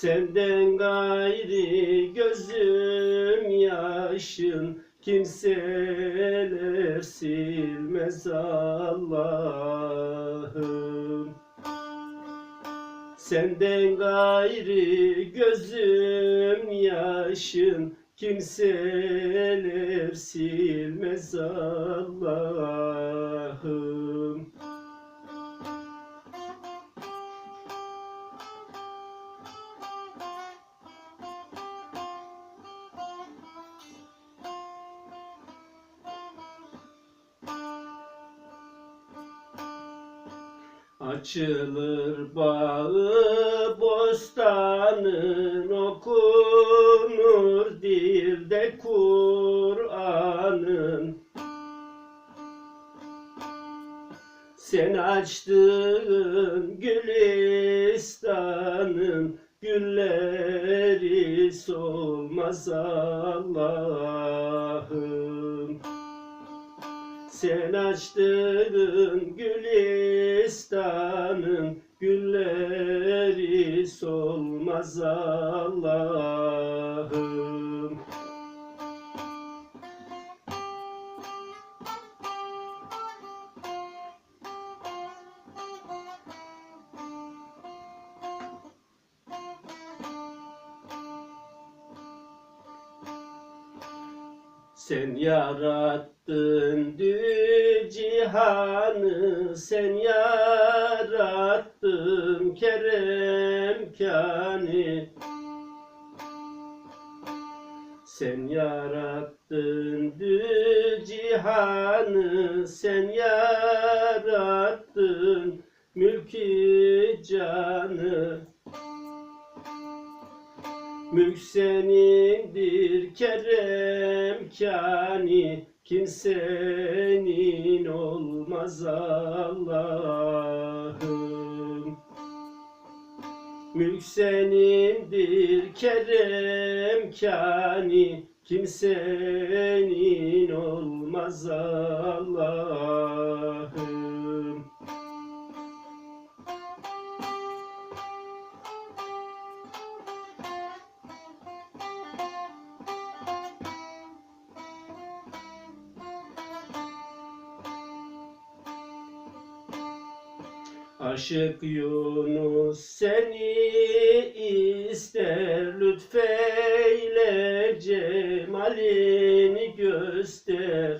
Senden gayri gözüm yaşın kimseler silmez Allah'ım. Senden gayri gözüm yaşın kimseler silmez Allah'ım Açılır bağı bostanın okunur dilde Kur'an'ın. Sen açtın gülistanın gülleri solmaz Allah'ım sen açtın gülistanın gülleri solmaz Allah'ım Sen yarattın cihanı, sen yarattın kerem kani. Sen yarattın cihanı, sen yarattın mülki canı. Mülk senindir kerem kani kimsenin olmaz Allah'ım. Mülk senindir kerem kani kimsenin olmaz Allah'ım Aşık Yunus seni ister lütfeyle cemalini göster.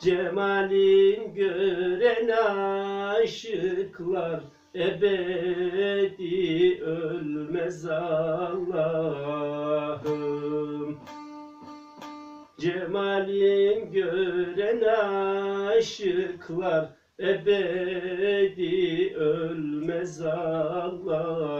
Cemalin gören aşıklar ebedi ölmez Allah'ım. Cemalin gören aşıklar ebedi ölmez Allah'ım